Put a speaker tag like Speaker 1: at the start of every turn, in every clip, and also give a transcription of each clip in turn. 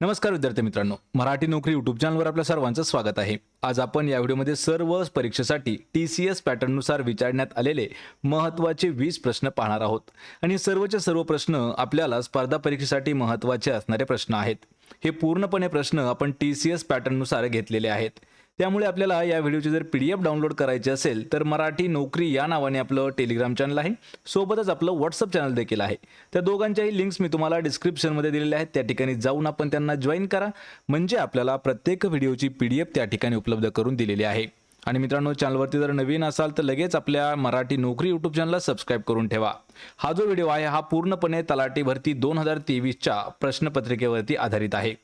Speaker 1: नमस्कार विद्यार्थी मित्रांनो मराठी नोकरी युट्यूब चॅनलवर आपल्या सर्वांचं स्वागत आहे. आज आपण या व्हिडिओमध्ये सर्व परीक्षेसाठी टी सी एस पॅटर्ननुसार विचारण्यात आलेले महत्त्वाचे वीस प्रश्न पाहणार आहोत. आणि सर्वचे सर्व प्रश्न आपल्याला स्पर्धा परीक्षेसाठी महत्त्वाचे असणारे प्रश्न आहेत. हे पूर्णपणे प्रश्न आपण टी सी एस पॅटर्ननुसार घेतलेले आहेत. त्यामुळे आपल्याला या व्हिडिओची जर पी डी एफ डाउनलोड करायची असेल तर मराठी नोकरी या नावाने आपलं टेलिग्राम चॅनल आहे. सोबतच आपलं व्हॉट्सअप चॅनल देखील आहे. त्या दोघांच्याही लिंक्स मी तुम्हाला डिस्क्रिप्शनमध्ये दिलेल्या आहेत. त्या ठिकाणी जाऊन आपण त्यांना जॉईन करा. म्हणजे आपल्याला प्रत्येक व्हिडिओची पी डी एफ त्या ठिकाणी उपलब्ध करून दिलेली आहे. आणि मित्रांनो चॅनलवरती जर नवीन असाल तर लगेच आपल्या मराठी नोकरी यूट्यूब चॅनलला सबस्क्राईब करून ठेवा. हा जो व्हिडिओ आहे हा पूर्णपणे तलाठी भरती दोन हजार तेवीसच्या प्रश्नपत्रिकेवरती आधारित आहे.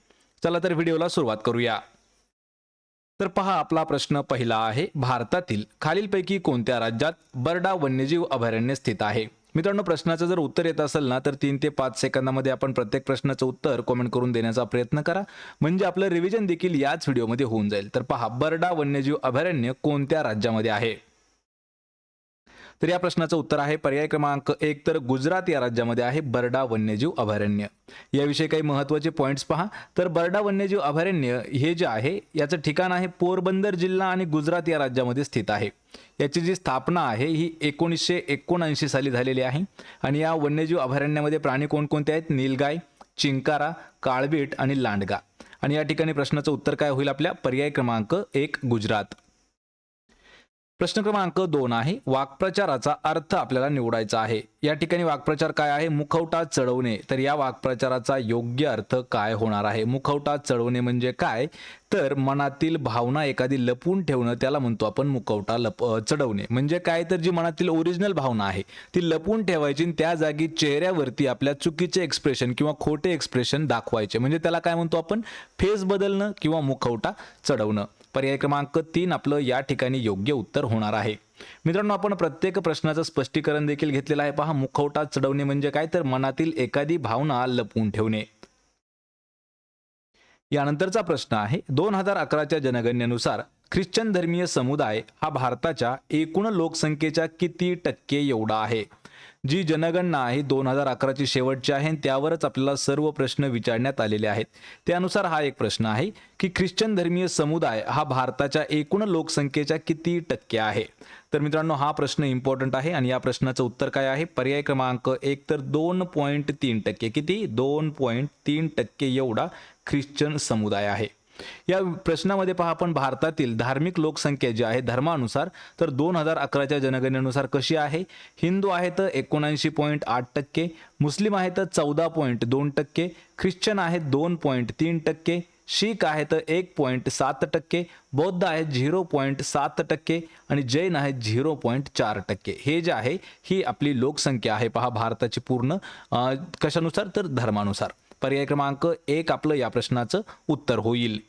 Speaker 1: चला तर व्हिडिओला सुरुवात करूया. तर पहा आपला प्रश्न पहिला आहे भारतातील खालीलपैकी कोणत्या राज्यात बर्डा वन्यजीव अभयारण्य स्थित आहे? मित्रांनो प्रश्नाचं जर उत्तर येत असेल ना तर तीन ते पाच सेकंदामध्ये आपण प्रत्येक प्रश्नाचं उत्तर कॉमेंट करून देण्याचा प्रयत्न करा. म्हणजे आपलं रिव्हिजन देखील याच व्हिडिओमध्ये होऊन जाईल. तर पहा बर्डा वन्यजीव अभयारण्य कोणत्या राज्यामध्ये आहे? तर या प्रश्नाचं उत्तर आहे पर्याय क्रमांक एक तर गुजरात या राज्यामध्ये आहे बर्डा वन्यजीव अभयारण्य. याविषयी काही महत्त्वाचे पॉईंट्स पहा. तर बर्डा वन्यजीव अभयारण्य हे जे आहे याचं ठिकाण आहे पोरबंदर जिल्हा आणि गुजरात या राज्यामध्ये स्थित आहे. याची जी स्थापना आहे ही एकोणीसशे एकोणऐंशी साली झालेली आहे. आणि या वन्यजीव अभयारण्यामध्ये प्राणी कोणकोणते आहेत? नीलगाय चिंकारा काळबीट आणि लांडगा. आणि या ठिकाणी प्रश्नाचं उत्तर काय होईल आपल्या? पर्याय क्रमांक एक गुजरात. प्रश्न क्रमांक दोन आहे वाक्प्रचाराचा अर्थ आपल्याला निवडायचा आहे. या ठिकाणी वाक्प्रचार काय आहे? मुखवटा चढवणे. तर या वाक्प्रचाराचा योग्य अर्थ काय होणार आहे? मुखवटा चढवणे म्हणजे काय? तर मनातील भावना एखादी लपून ठेवणं त्याला म्हणतो आपण मुखवटा लप चढवणे. म्हणजे काय? तर जी मनातील ओरिजिनल भावना आहे ती लपून ठेवायची आणि त्या जागी चेहऱ्यावरती आपल्या चुकीचे एक्सप्रेशन किंवा खोटे एक्सप्रेशन दाखवायचे. म्हणजे त्याला काय म्हणतो आपण? फेस बदलणं किंवा मुखवटा चढवणं. पर्याय क्रमांक तीन आपलं या ठिकाणी योग्य उत्तर होणार आहे. मित्रांनो आपण प्रत्येक प्रश्नाचं स्पष्टीकरण देखील घेतलेलं आहे. पहा मुखवटा चढवणे म्हणजे काय? तर मनातील एखादी भावना लपवून ठेवणे. यानंतरचा प्रश्न आहे दोन हजार अकराच्या जनगणनेनुसार ख्रिश्चन धर्मीय समुदाय हा भारताच्या एकूण लोकसंख्येच्या किती टक्के एवढा आहे? जी जनगणना आहे दोन हजार अकराची शेवटची आहे आणि त्यावरच आपल्याला सर्व प्रश्न विचारण्यात आलेले आहेत. त्यानुसार हा एक प्रश्न आहे की ख्रिश्चन धर्मीय समुदाय हा भारताच्या एकूण लोकसंख्येच्या किती टक्के आहे? तर मित्रांनो हा प्रश्न इम्पॉर्टंट आहे आणि या प्रश्नाचं उत्तर काय आहे? पर्याय क्रमांक एक तर दोन पॉईंट तीन टक्के किती? दोन पॉईंट तीन टक्के एवढा ख्रिश्चन समुदाय आहे. या प्रश्नामध्ये पहा आपण भारतातील धार्मिक लोकसंख्या जी आहे धर्मानुसार तर दोन हजार अकराच्या जनगणनेनुसार कशी आहे? हिंदू आहेत एकोणऐंशी पॉईंट आठ टक्के मुस्लिम आहे तर चौदा पॉईंट दोन टक्के ख्रिश्चन आहेत दोन पॉईंट तीन टक्के शीख आहेत एक पॉईंट सात टक्के बौद्ध आहेत झिरो पॉईंट सात टक्के आणि जैन आहेत झिरो पॉईंट चार टक्के. हे जे आहे ही आपली लोकसंख्या आहे पहा भारताची पूर्ण कशानुसार? तर धर्मानुसार. पर्याय क्रमांक एक आपलं या प्रश्नाचं उत्तर होईल.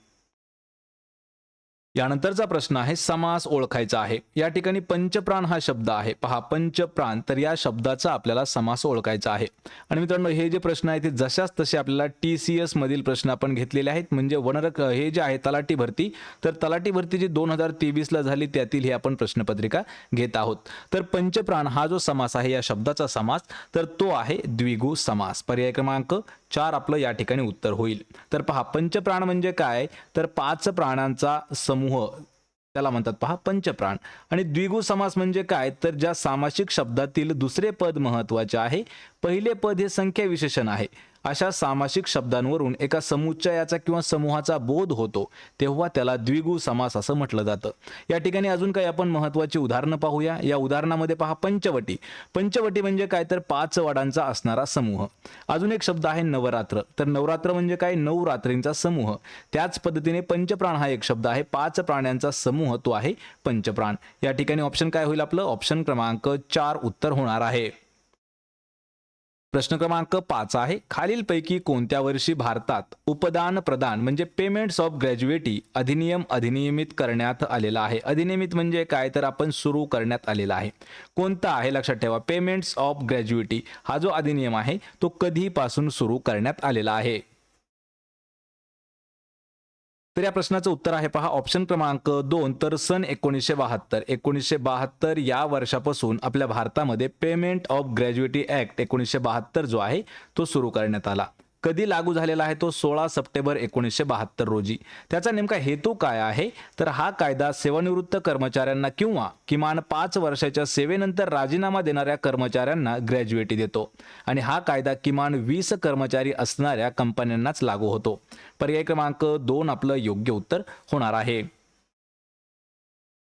Speaker 1: यानंतरचा प्रश्न आहे समास ओळखायचा आहे. या ठिकाणी पंचप्राण हा शब्द आहे. पहा पंचप्राण तर या शब्दाचा आपल्याला समास ओळखायचा आहे. आणि मित्रांनो हे जे प्रश्न आहेत ते जशाच तसे आपल्याला टी सी एस मधील प्रश्न आपण घेतलेले आहेत. म्हणजे वनरक हे जे आहे तलाठी भरती तर तलाठी भरती जी दोन हजार तेवीसला झाली त्यातील हे आपण प्रश्नपत्रिका घेत आहोत. तर पंचप्राण हा जो समास आहे या शब्दाचा समास तर तो आहे द्विगु समास. पर्याय क्रमांक चार आपलं या ठिकाणी उत्तर होईल. तर पहा पंचप्राण म्हणजे काय? तर पाच प्राणांचा समूह त्याला म्हणतात पहा पंचप्राण. आणि द्विगु समास म्हणजे काय? तर ज्या सामासिक शब्दातील दुसरे पद महत्त्वाचे आहे. पहिले पद हे संख्या विशेषण आहे. अशा सामासिक शब्दांवरून एका समुच्चयाचा किंवा समूहाचा बोध होतो तेव्हा त्याला द्विगु समास असं म्हटलं जातं. या ठिकाणी अजून काही आपण महत्वाची उदाहरणं पाहूया. या उदाहरणामध्ये पहा पंचवटी. पंचवटी म्हणजे काय? तर पाच वडांचा असणारा समूह. अजून एक शब्द आहे नवरात्र. तर नवरात्र म्हणजे काय? नऊ रात्रींचा समूह. त्याच पद्धतीने पंचप्राण हा एक शब्द आहे. पाच प्राण्यांचा समूह तो आहे पंचप्राण. या ठिकाणी ऑप्शन काय होईल आपलं? ऑप्शन क्रमांक चार उत्तर होणार आहे. प्रश्न क्रमांक पाच आहे खालीलपैकी कोणत्या वर्षी भारतात उपदान प्रदान म्हणजे पेमेंट्स ऑफ ग्रॅज्युएटी अधिनियम अधिनियमित करण्यात आलेला आहे? अधिनियमित म्हणजे काय? तर आपण सुरू करण्यात आलेला आहे. कोणता आहे? लक्षात ठेवा. पेमेंट्स ऑफ ग्रॅज्युएटी हा जो अधिनियम आहे तो कधीपासून सुरू करण्यात आलेला आहे? तर या प्रश्नाचं उत्तर आहे पहा. ऑप्शन क्रमांक दोन तर सन एकोणीसशे बहात्तर. एकोणीसशे बहात्तर या वर्षापासून आपल्या भारतामध्ये पेमेंट ऑफ ग्रॅज्युएटी ऍक्ट एकोणीसशे बहात्तर जो आहे तो सुरू करण्यात आला. कधी लागू झालेला आहे तो सोळा सप्टेंबर एकोणीसशे बहात्तर रोजी. त्याचा नेमका हेतू काय आहे? तर हा कायदा सेवानिवृत्त कर्मचाऱ्यांना किंवा किमान पाच वर्षाच्या सेवेनंतर राजीनामा देणाऱ्या कर्मचाऱ्यांना ग्रॅज्युएटी देतो. आणि हा कायदा किमान वीस कर्मचारी असणाऱ्या कंपन्यांनाच लागू होतो. पर्याय क्रमांक दोन आपलं योग्य उत्तर होणार आहे.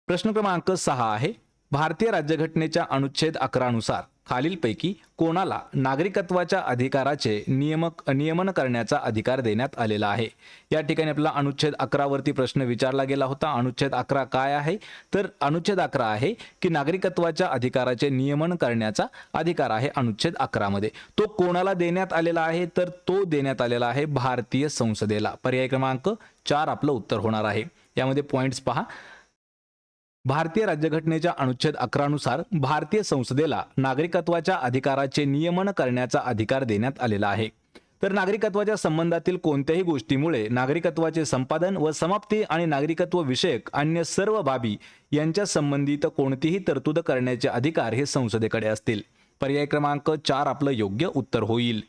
Speaker 1: प्रश्न क्रमांक सहा आहे. भारतीय राज्यघटनेच्या अनुच्छेद अकरानुसार खालीलपैकी कोणाला नागरिकत्वाच्या अधिकाराचे नियमक नियमन करण्याचा अधिकार देण्यात आलेला आहे. या ठिकाणी आपला अनुच्छेद अकरावरती प्रश्न विचारला गेला होता. अनुच्छेद अकरा काय आहे? तर अनुच्छेद अकरा आहे की नागरिकत्वाच्या अधिकाराचे नियमन करण्याचा अधिकार आहे अनुच्छेद अकरामध्ये तो कोणाला देण्यात आलेला आहे? तर तो देण्यात आलेला आहे भारतीय संसदेला. पर्याय क्रमांक चार आपलं उत्तर होणार आहे. यामध्ये पॉईंट्स पहा. भारतीय राज्यघटनेच्या अनुच्छेद अकरानुसार भारतीय संसदेला नागरिकत्वाच्या अधिकाराचे नियमन करण्याचा अधिकार देण्यात आलेला आहे. तर नागरिकत्वाच्या संबंधातील कोणत्याही गोष्टीमुळे नागरिकत्वाचे संपादन व समाप्ती आणि नागरिकत्व विषयक अन्य सर्व बाबी यांच्या संबंधित कोणतीही तरतूद करण्याचे अधिकार हे संसदेकडे असतील. पर्याय क्रमांक चार आपलं योग्य उत्तर होईल.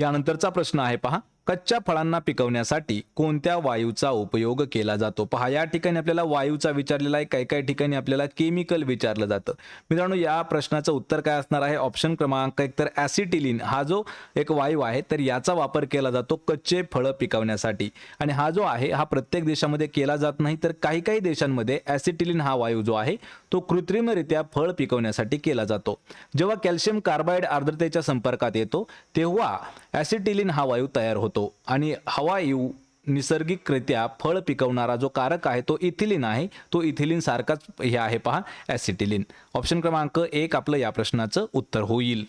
Speaker 1: यानंतरचा प्रश्न आहे पहा. कच्च्या फळांना पिकवण्यासाठी कोणत्या वायूचा उपयोग केला जातो? पहा या ठिकाणी आपल्याला वायूचा विचारलेला आहे. काही काही ठिकाणी आपल्याला केमिकल विचारलं जातं. मित्रांनो या प्रश्नाचं उत्तर काय असणार आहे? ऑप्शन क्रमांक एक तर ॲसिटिलिन हा जो एक वायू आहे तर याचा वापर केला जातो कच्चे फळं पिकवण्यासाठी. आणि हा जो आहे हा प्रत्येक देशामध्ये केला जात नाही तर काही काही देशांमध्ये ॲसिटिलिन हा वायू जो आहे तो कृत्रिमरित्या फळ पिकवण्यासाठी केला जातो. जेव्हा कॅल्शियम कार्बाईड आर्द्रतेच्या संपर्कात येतो तेव्हा ॲसिटिलिन हा वायू तयार होतो. आणि हवा येऊ नैसर्गिकरित्या फळ पिकवणारा जो कारक आहे तो इथिलिन आहे. तो इथिलिन सारखाच हे आहे पहा ॲसिटिलिन. ऑप्शन क्रमांक एक आपलं या प्रश्नाचं उत्तर होईल.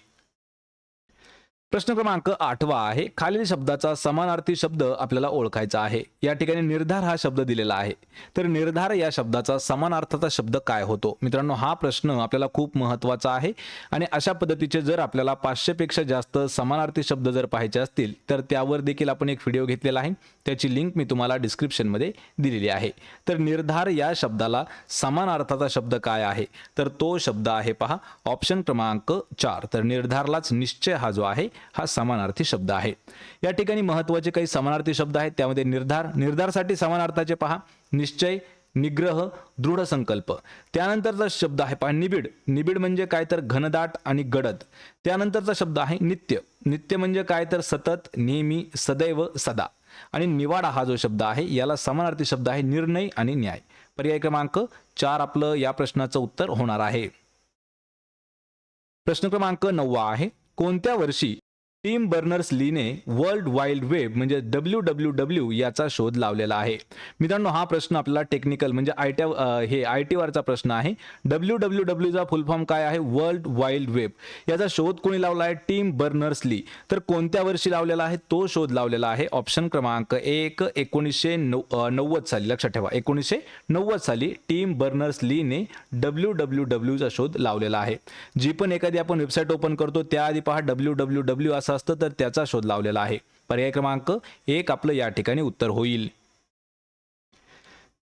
Speaker 1: प्रश्न क्रमांक आठवा आहे. खालील शब्दाचा समानार्थी शब्द आपल्याला ओळखायचा आहे. या ठिकाणी निर्धार हा शब्द दिलेला आहे. तर निर्धार या शब्दाचा समानार्थाचा शब्द काय होतो? मित्रांनो हा प्रश्न आपल्याला खूप महत्त्वाचा आहे आणि अशा पद्धतीचे जर आपल्याला पाचशेपेक्षा जास्त समानार्थी शब्द जर पाहायचे असतील तर त्यावर देखील आपण एक व्हिडिओ घेतलेला आहे. त्याची लिंक मी तुम्हाला डिस्क्रिप्शनमध्ये दिलेली आहे. तर निर्धार या शब्दाला समानार्थाचा शब्द काय आहे? तर तो शब्द आहे पहा ऑप्शन क्रमांक चार. तर निर्धारलाच निश्चय हा जो आहे हा समानार्थी शब्द आहे. या ठिकाणी महत्त्वाचे काही समानार्थी शब्द आहेत. त्यामध्ये निर्धार निर्धारसाठी समानार्थाचे पहा. निश्चय निग्रह दृढ संकल्प. त्यानंतरचा शब्द आहे पहा निबिड. निबिड म्हणजे काय तर घनदाट आणि गडद. त्यानंतरचा शब्द आहे नित्य. नित्य म्हणजे काय तर सतत नेहमी सदैव सदा. आणि निवाडा हा जो शब्द आहे याला समानार्थी शब्द आहे निर्णय आणि न्याय. पर्याय क्रमांक चार आपलं या प्रश्नाचं उत्तर होणार आहे. प्रश्न क्रमांक नववा आहे. कोणत्या वर्षी टीम बर्नर्स लीने वर्ल्ड वाईल्ड वेब म्हणजे डब्ल्यू डब्ल्यू डब्ल्यू याचा शोध लावलेला आहे. मित्रांनो हा प्रश्न आपल्याला टेक्निकल म्हणजे आय टी हे आय टी वरचा प्रश्न आहे. डब्ल्यू डब्ल्यू डब्ल्यूचा फुल फॉर्म काय आहे? World wild web. याचा शोध कोणी लावला आहे? Tim Berners Lee. तर कोणत्या वर्षी लावलेला आहे? तो शोध लावलेला आहे. ऑप्शन क्रमांक एक एकोणीसशे नऊ नव्वद साली. लक्षात ठेवा एकोणीसशे नव्वद साली टीम बर्नर्स लीने डब्ल्यू डब्ल्यू डब्ल्यूचा शोध लावलेला आहे. जी पण एखादी आपण वेबसाईट ओपन करतो त्याआधी पहा डब्ल्यू डब्ल्यू डब्ल्यू असं असतं तर त्याचा शोध लावलेला आहे. पर्याय क्रमांक एक आपलं या ठिकाणी उत्तर होईल.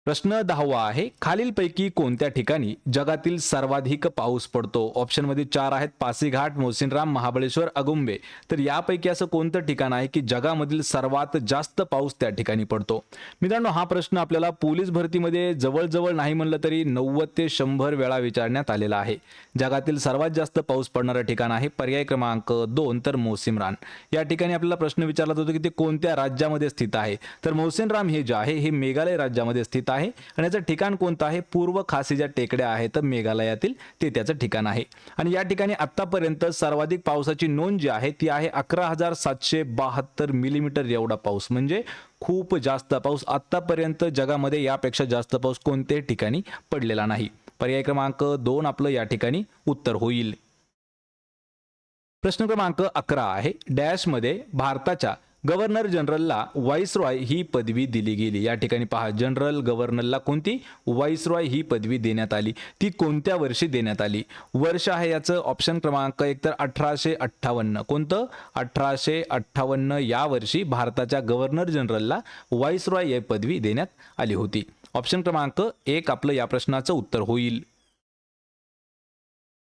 Speaker 1: प्रश्न दहावा आहे खालीलपैकी कोणत्या ठिकाणी जगातील सर्वाधिक पाऊस पडतो? ऑप्शनमध्ये चार आहेत पासीघाट मोसिनराम महाबळेश्वर अगुंबे. तर यापैकी असं कोणतं ठिकाण आहे की जगामधील सर्वात जास्त पाऊस त्या ठिकाणी पडतो? मित्रांनो हा प्रश्न आपल्याला पोलीस भरतीमध्ये जवळजवळ नाही म्हणलं तरी नव्वद ते शंभर वेळा विचारण्यात आलेला आहे. जगातील सर्वात जास्त पाऊस पडणारं ठिकाण आहे पर्याय क्रमांक दोन तर मोसिमरान या ठिकाणी आपल्याला प्रश्न विचारला जातो की ते कोणत्या राज्यामध्ये स्थित आहे? तर मोसिनराम हे जे आहे हे मेघालय राज्यामध्ये स्थित आहे? आणि याचं ठिकाण कोणतं आहे? पूर्व खासी ज्या टेकड्या आहेत तर मेघालयातील ते त्याचं ठिकाण आहे. आणि या ठिकाणी आतापर्यंत सर्वाधिक पावसाची नोंद जी आहे ती आहे अकरा हजार सातशे बहात्तर मिलीमीटर एवढा पाऊस. म्हणजे खूप जास्त पाऊस. आतापर्यंत जगामध्ये यापेक्षा जास्त पाऊस कोणत्याही ठिकाणी पडलेला नाही. पर्याय क्रमांक दोन आपलं या ठिकाणी उत्तर होईल. प्रश्न क्रमांक अकरा आहे. डॅशमध्ये भारताच्या गव्हर्नर जनरलला व्हाईसरॉय ही पदवी दिली गेली. या ठिकाणी पहा जनरल गव्हर्नरला कोणती? व्हाईसरॉय ही पदवी देण्यात आली. ती कोणत्या वर्षी देण्यात आली? वर्ष आहे याचं ऑप्शन क्रमांक एक तर अठराशे अठ्ठावन्न. कोणतं? अठराशे अठ्ठावन्न या वर्षी भारताच्या गव्हर्नर जनरलला व्हाईसरॉय ही पदवी देण्यात आली होती. ऑप्शन क्रमांक एक आपलं या प्रश्नाचं उत्तर होईल.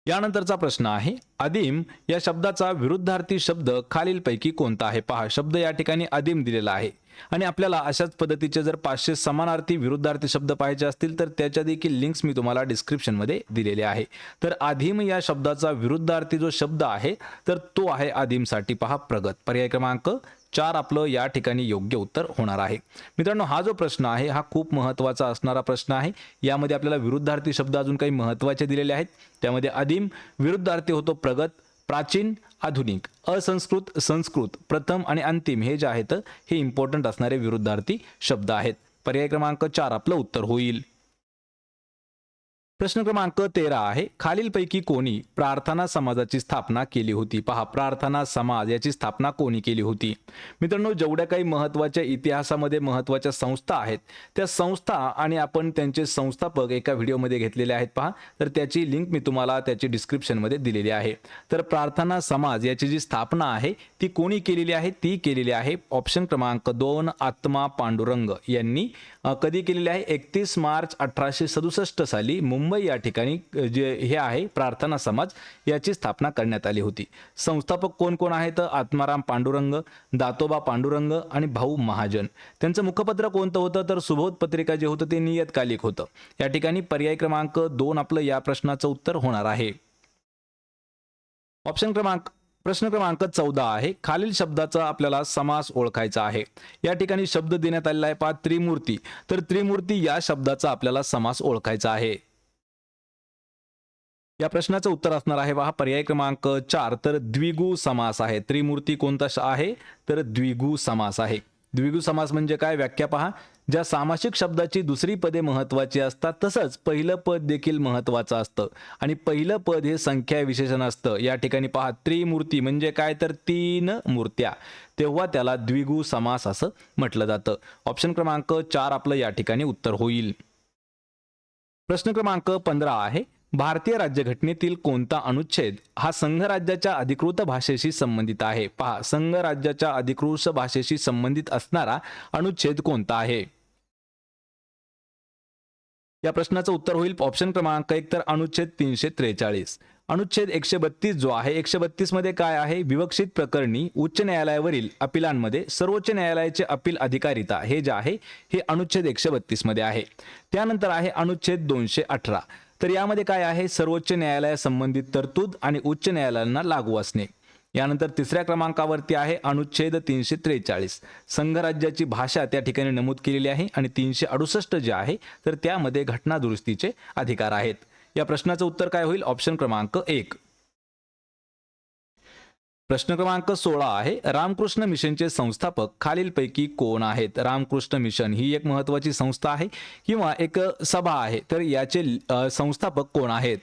Speaker 1: यानंतरचा प्रश्न आहे अदिम या शब्दाचा विरुद्धार्थी शब्द खालीलपैकी कोणता आहे? पहा शब्द या ठिकाणी अदिम दिलेला आहे. आणि आपल्याला अशाच पद्धतीचे जर पाचशे समानार्थी विरुद्धार्थी शब्द पाहिजे असतील तर त्याच्या देखील लिंक्स मी तुम्हाला डिस्क्रिप्शनमध्ये दिलेले आहे. तर आदिम या शब्दाचा विरुद्धार्थी जो शब्द आहे तर तो आहे आदिमसाठी पहा प्रगत. पर्याय क्रमांक चार आपलं या ठिकाणी योग्य उत्तर होणार आहे. मित्रांनो हा जो प्रश्न आहे हा खूप महत्त्वाचा असणारा प्रश्न आहे. यामध्ये आपल्याला विरुद्धार्थी शब्द अजून काही महत्त्वाचे दिलेले आहेत. त्यामध्ये आदिम विरुद्धार्थी होतो प्रगत प्राचीन आधुनिक असंस्कृत संस्कृत प्रथम आणि अंतिम हे जे आहेत हे इम्पॉर्टंट असणारे विरुद्धार्थी शब्द आहेत. पर्याय क्रमांक चार आपलं उत्तर होईल. प्रश्न क्रमांक तेरा आहे खालीलपैकी कोणी प्रार्थना समाजाची स्थापना केली होती? पहा प्रार्थना समाज याची स्थापना कोणी केली होती? मित्रांनो जेवढ्या काही महत्त्वाच्या इतिहासामध्ये महत्त्वाच्या संस्था आहेत त्या संस्था आणि आपण त्यांचे संस्थापक एका व्हिडिओमध्ये घेतलेले आहेत पहा. तर त्याची लिंक मी तुम्हाला त्याची डिस्क्रिप्शनमध्ये दिलेली आहे. तर प्रार्थना समाज याची जी स्थापना आहे ती कोणी केलेली आहे? ती केलेली आहे ऑप्शन क्रमांक दोन आत्मा पांडुरंग यांनी. कधी केलेली आहे? एकतीस मार्च अठराशे सदुसष्ट साली मुंबई या ठिकाणी जे हे आहे प्रार्थना समाज याची स्थापना करण्यात आली होती. संस्थापक कोण कोण आहेत? आत्माराम पांडुरंग दातोबा पांडुरंग आणि भाऊ महाजन. त्यांचं मुखपत्र कोणतं होतं? तर सुबोध पत्रिका जे होतं ते नियतकालिक होतं. या ठिकाणी पर्याय क्रमांक दोन आपलं या प्रश्नाचं उत्तर होणार आहे. ऑप्शन क्रमांक प्रश्न क्रमांक चौदा आहे. खालील शब्दाचा आपल्याला समास ओळखायचा आहे. या ठिकाणी शब्द देण्यात आलेला आहे पहा त्रिमूर्ती. तर त्रिमूर्ती या शब्दाचा आपल्याला समास ओळखायचा आहे. या प्रश्नाचं उत्तर असणार आहे पहा पर्याय क्रमांक चार. तर द्विगु समास आहे. त्रिमूर्ती कोणता श- आहे? तर द्विगु समास आहे. द्विगु समास म्हणजे काय? व्याख्या पहा. ज्या सामासिक शब्दाची दुसरी पदे महत्वाची असतात तसंच पहिलं पद देखील महत्वाचं असतं. आणि पहिलं पद हे संख्या विशेषण असतं. या ठिकाणी पहा त्रिमूर्ती म्हणजे काय? तर तीन मूर्त्या. तेव्हा त्याला द्विगु समास असं म्हटलं जातं. ऑप्शन क्रमांक चार आपलं या ठिकाणी उत्तर होईल. प्रश्न क्रमांक पंधरा आहे. भारतीय राज्यघटनेतील कोणता अनुच्छेद हा संघराज्याच्या अधिकृत भाषेशी संबंधित आहे? पहा संघराज्याच्या अधिकृत भाषेशी संबंधित असणारा अनुच्छेद कोणता आहे? या प्रश्नाचं उत्तर होईल ऑप्शन क्रमांक एक तर अनुच्छेद तीनशे त्रेचाळीस. अनुच्छेद एकशे बत्तीस जो आहे एकशे बत्तीसमध्ये काय आहे? विवक्षित प्रकरणी उच्च न्यायालयावरील अपिलांमध्ये सर्वोच्च न्यायालयाचे अपील अधिकारिता हे जे आहे हे अनुच्छेद एकशे बत्तीसमध्ये आहे. त्यानंतर आहे अनुच्छेद दोनशे अठरा. तर यामध्ये काय आहे? सर्वोच्च न्यायालयासंबंधित तरतूद आणि उच्च न्यायालयांना लागू असणे. यानंतर तिसऱ्या क्रमांकावरती आहे अनुच्छेद तीनशे त्रेचाळीस. संघराज्याची भाषा त्या ठिकाणी नमूद केलेली आहे आणि तीनशे अडुसष्ट जे आहे तर त्यामध्ये घटना दुरुस्तीचे अधिकार आहेत. या प्रश्नाचं उत्तर काय होईल? ऑप्शन क्रमांक एक. प्रश्न क्रमांक सोळा आहे. रामकृष्ण मिशनचे संस्थापक खालीलपैकी कोण आहेत? रामकृष्ण मिशन ही एक महत्वाची संस्था आहे किंवा एक सभा आहे? तर याचे संस्थापक कोण आहेत?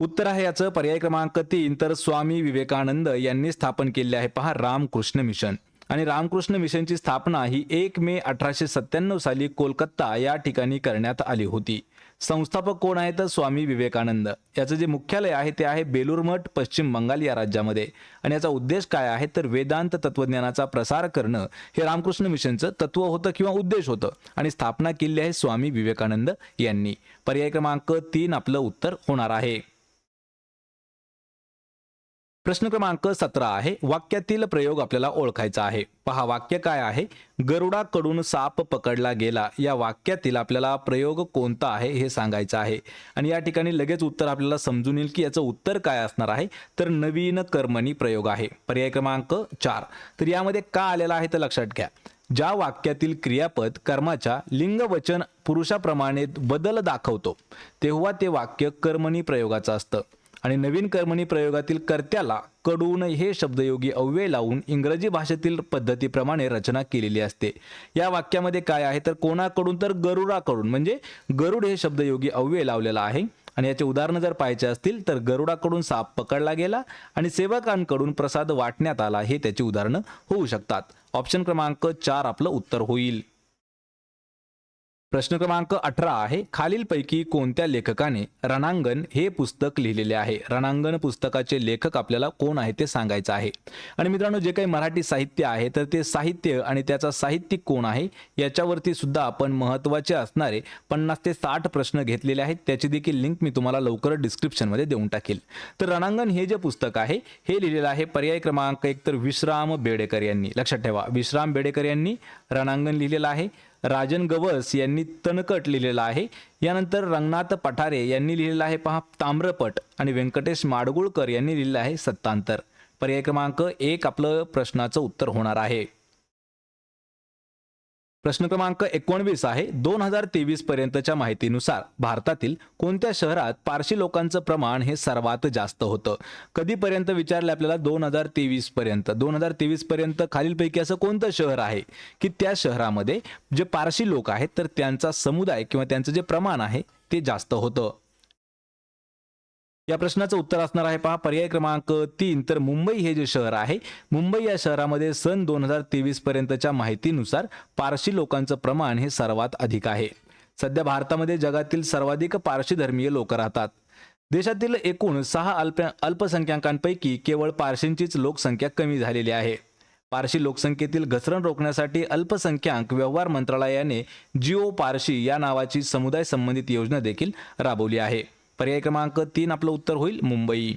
Speaker 1: उत्तर आहे याचं. पर्याय क्रमांक तीन. तर स्वामी विवेकानंद यांनी स्थापन केले आहे. पहा रामकृष्ण मिशन. आणि रामकृष्ण मिशनची स्थापना ही एक मे अठराशे सत्त्याण्णव साली कोलकाता या ठिकाणी करण्यात आली होती. संस्थापक कोण आहे तर स्वामी विवेकानंद. याचं जे मुख्यालय आहे ते आहे बेलूर मठ पश्चिम बंगाल या राज्यामध्ये. आणि याचा उद्देश काय आहे? तर वेदांत तत्वज्ञानाचा प्रसार करणं. हे रामकृष्ण मिशनचं तत्व होतं किंवा उद्देश होतं. आणि स्थापना केली आहे स्वामी विवेकानंद यांनी. पर्याय क्रमांक तीन आपलं उत्तर होणार आहे. प्रश्न क्रमांक सतरा आहे. वाक्यातील प्रयोग आपल्याला ओळखायचा आहे. पहा वाक्य काय आहे? गरुडाकडून साप पकडला गेला. या वाक्यातील आपल्याला प्रयोग कोणता आहे हे सांगायचं आहे. आणि या ठिकाणी लगेच उत्तर आपल्याला समजून येईल की याचं उत्तर काय असणार आहे. तर नवीन कर्मणी प्रयोग आहे. पर्याय क्रमांक चार. तर यामध्ये का आलेला आहे तर लक्षात घ्या. ज्या वाक्यातील क्रियापद कर्माच्या लिंगवचन पुरुषाप्रमाणे बदल दाखवतो तेव्हा ते वाक्य कर्मणी प्रयोगाचं असतं. आणि नवीन कर्मणी प्रयोगातील कर्त्याला कडून हे शब्दयोगी अव्यय लावून इंग्रजी भाषेतील पद्धतीप्रमाणे रचना केलेली असते. या वाक्यामध्ये काय आहे? तर कोणाकडून तर गरुडाकडून म्हणजे गरुड हे शब्दयोगी अव्यय लावलेला आहे. आणि याचे उदाहरणं जर पाहायचे असतील तर गरुडाकडून साप पकडला गेला आणि सेवकांकडून प्रसाद वाटण्यात आला हे त्याची उदाहरणं होऊ शकतात. ऑप्शन क्रमांक चार आपलं उत्तर होईल. प्रश्न क्रमांक अठरा आहे. खालीलपैकी कोणत्या लेखकाने रणांगण हे पुस्तक लिहिलेले आहे? रणांगण पुस्तकाचे लेखक आपल्याला कोण आहे ते सांगायचं आहे. आणि मित्रांनो जे काही मराठी साहित्य आहे तर ते साहित्य आणि त्याचा साहित्यिक कोण आहे याच्यावरती सुद्धा आपण महत्त्वाचे असणारे पन्नास ते साठ प्रश्न घेतलेले आहेत. त्याची देखील लिंक मी तुम्हाला लवकर डिस्क्रिप्शनमध्ये देऊन टाकेल. तर रणांगण हे जे पुस्तक आहे हे लिहिलेलं आहे पर्याय क्रमांक एक तर विश्राम बेडेकर यांनी. लक्षात ठेवा विश्राम बेडेकर यांनी रणांगण लिहिलेलं आहे. राजन गवस यांनी तणकट लिहिलेला आहे. यानंतर रंगनाथ पठारे यांनी लिहिलेलं आहे पहा ताम्रपट आणि व्यंकटेश माडगुळकर यांनी लिहिलेलं आहे सत्तांतर. पर्याय क्रमांक एक आपलं प्रश्नाचं उत्तर होणार आहे. प्रश्न क्रमांक एकोणवीस आहे. दोन हजार तेवीस पर्यंतच्या माहितीनुसार भारतातील कोणत्या शहरात पारशी लोकांचं प्रमाण हे सर्वात जास्त होतं? कधीपर्यंत विचारले आपल्याला दोन हजार तेवीस पर्यंत? दोन हजार तेवीस पर्यंत खालीलपैकी असं कोणतं शहर आहे की त्या शहरामध्ये जे पारशी लोक आहेत तर त्यांचा समुदाय किंवा त्यांचं जे प्रमाण आहे ते जास्त होतं? या प्रश्नाचं उत्तर असणार आहे पहा. पर्याय क्रमांक तीन. तर मुंबई हे जे शहर आहे मुंबई या शहरामध्ये सन दोन हजार तेवीस पर्यंतच्या माहितीनुसार पारशी लोकांचं प्रमाण हे सर्वात अधिक आहे. सध्या भारतामध्ये जगातील सर्वाधिक पारशी धर्मीय लोक राहतात. देशातील एकूण सहा अल्प अल्पसंख्याकांपैकी केवळ पारशींचीच लोकसंख्या कमी झालेली आहे. पारशी लोकसंख्येतील घसरण रोखण्यासाठी अल्पसंख्याक व्यवहार मंत्रालयाने जिओ पारशी या नावाची समुदाय संबंधित योजना देखील राबवली आहे. पर्याय क्रमांक तीन आपलं उत्तर होईल मुंबई.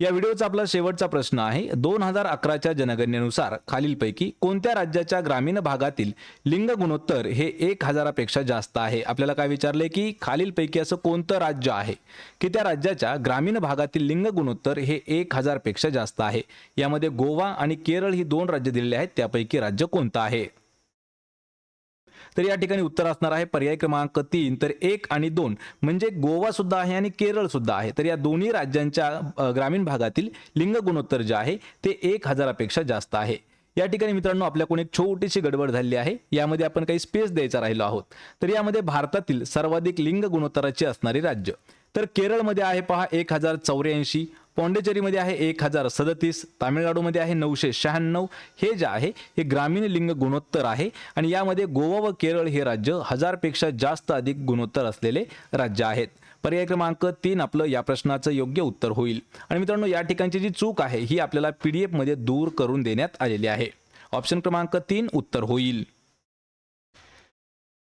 Speaker 1: या व्हिडिओचा आपला शेवटचा प्रश्न आहे. दोन हजार अकराच्या जनगणनेनुसार खालीलपैकी कोणत्या राज्याच्या ग्रामीण भागातील लिंग गुणोत्तर हे एक हजारापेक्षा जास्त आहे? आपल्याला काय विचारले की खालीलपैकी असं कोणतं राज्य आहे? की त्या राज्याच्या ग्रामीण भागातील लिंग गुणोत्तर हे एक हजारपेक्षा जास्त आहे? यामध्ये गोवा आणि केरळ ही दोन राज्य दिलेली आहेत. त्यापैकी राज्य कोणतं आहे? तर या ठिकाणी उत्तर असणार आहे पर्याय क्रमांक तीन तर एक आणि दोन. म्हणजे गोवा सुद्धा आहे आणि केरळ सुद्धा आहे. तर या दोन्ही राज्यांच्या ग्रामीण भागातील लिंग गुणोत्तर जे आहे ते एक हजारापेक्षा जास्त आहे. या ठिकाणी मित्रांनो आपल्याकडून एक छोटीशी गडबड झाली आहे. यामध्ये आपण काही स्पेस द्यायचा राहिलो आहोत. तर यामध्ये भारतातील सर्वाधिक लिंग गुणोत्तराची असणारी राज्य. तर केरळमध्ये आहे पहा एक हजार चौऱ्याऐंशी पॉंडेचेरीमध्ये आहे एक हजार सदतीस तामिळनाडूमध्ये आहे नऊशे शहाण्णव. हे जे आहे हे ग्रामीण लिंग गुणोत्तर आहे आणि यामध्ये गोवा व केरळ हे राज्य हजारपेक्षा जास्त अधिक गुणोत्तर असलेले राज्य आहेत. पर्याय क्रमांक तीन आपलं या प्रश्नाचं योग्य उत्तर होईल. आणि मित्रांनो या ठिकाणची जी चूक आहे ही आपल्याला पी डी एफमध्ये दूर करून देण्यात आलेली आहे. ऑप्शन क्रमांक तीन उत्तर होईल.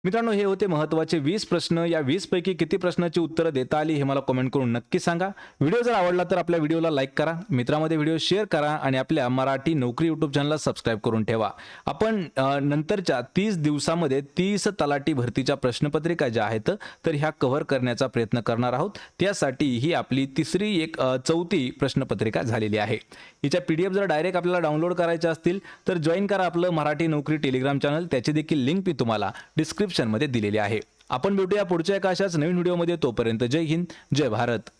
Speaker 1: मित्रांनो हे होते महत्त्वाचे वीस प्रश्न. या वीसपैकी किती प्रश्नाची उत्तरं देता आली हे मला कमेंट करून नक्की सांगा. व्हिडिओ जर आवडला तर आपल्या व्हिडिओला लाईक करा. मित्रामध्ये व्हिडिओ शेअर करा आणि आपल्या मराठी नोकरी यूट्यूब चॅनलला सबस्क्राईब करून ठेवा. आपण नंतरच्या तीस दिवसामध्ये तीस तलाठी भरतीच्या प्रश्नपत्रिका ज्या आहेत तर ह्या कव्हर करण्याचा प्रयत्न करणार आहोत. त्यासाठी ही आपली तिसरी एक चौथी प्रश्नपत्रिका झालेली आहे. हिच्या पी डी एफ जर डायरेक्ट आपल्याला डाउनलोड करायच्या असतील तर जॉईन करा आपलं मराठी नोकरी टेलिग्राम चॅनल त्याची देखील लिंक मी तुम्हाला डिस्क्रिप्शन डिस्क्रिप्शनमध्ये दिलेली आहे. आपण भेटूया पुढच्या एका अशाच नवीन व्हिडिओमध्ये तोपर्यंत जय हिंद जय भारत.